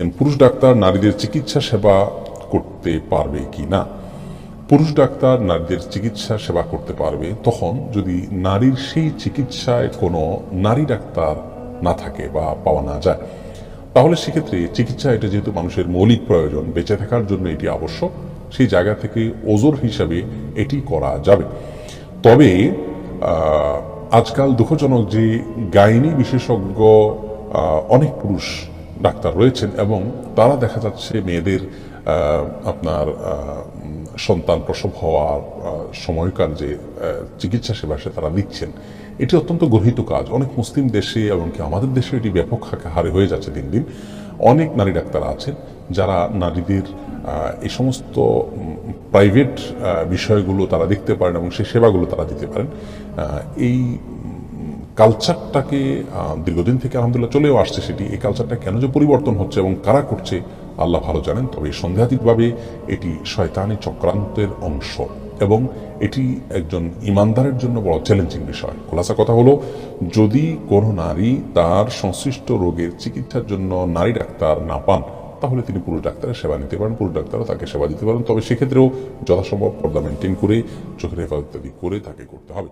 পুরুষ ডাক্তার নারীদের চিকিৎসা সেবা করতে পারবে কি না? পুরুষ ডাক্তার নারীদের চিকিৎসা সেবা করতে পারবে তখন যদি নারীর সেই চিকিৎসায় কোনো নারী ডাক্তার না থাকে বা পাওয়া না যায়, তাহলে সেক্ষেত্রে চিকিৎসা এটা যেহেতু মানুষের মৌলিক প্রয়োজন, বেঁচে থাকার জন্য এটি আবশ্যক, সেই জায়গা থেকে ওজোর হিসাবে এটি করা যাবে। তবে আজকাল দুঃখজনক যে গাইনি বিশেষজ্ঞ অনেক পুরুষ ডাক্তার রয়েছেন এবং তারা দেখা যাচ্ছে মেয়েদের আপনার সন্তান প্রসব হওয়ার সময়কার যে চিকিৎসা সেবা সে তারা দিচ্ছেন এটি অত্যন্ত গর্হিত কাজ। অনেক মুসলিম দেশে এমনকি আমাদের দেশে এটি ব্যাপক হারে হয়ে যাচ্ছে দিন দিন। অনেক নারী ডাক্তার আছেন যারা নারীদের এই সমস্ত প্রাইভেট বিষয়গুলো তারা দেখতে পারেন এবং সেই সেবাগুলো তারা দিতে পারেন। এই কালচারটাকে দীর্ঘদিন থেকে আলহামদুলিল্লাহ চলেও আসছে সেটি, এই কালচারটা কেন যে পরিবর্তন হচ্ছে এবং কারা করছে, আল্লাহ ভালো জানেন। তবে সন্দেহাতীতভাবে এটি শয়তানি চক্রান্তের অংশ এবং এটি একজন ইমানদারের জন্য বড় চ্যালেঞ্জিং বিষয়। খোলাসা কথা হলো, যদি কোনো নারী তার সংশ্লিষ্ট রোগের চিকিৎসার জন্য নারী ডাক্তার না পান, তাহলে তিনি পুরুষ ডাক্তারের সেবা নিতে পারেন, পুরুষ ডাক্তারও তাকে সেবা দিতে পারেন। তবে সেক্ষেত্রেও যথাসম্ভব পর্দা মেনটেন করে, চোখের হেফাজত করে তাকে করতে হবে।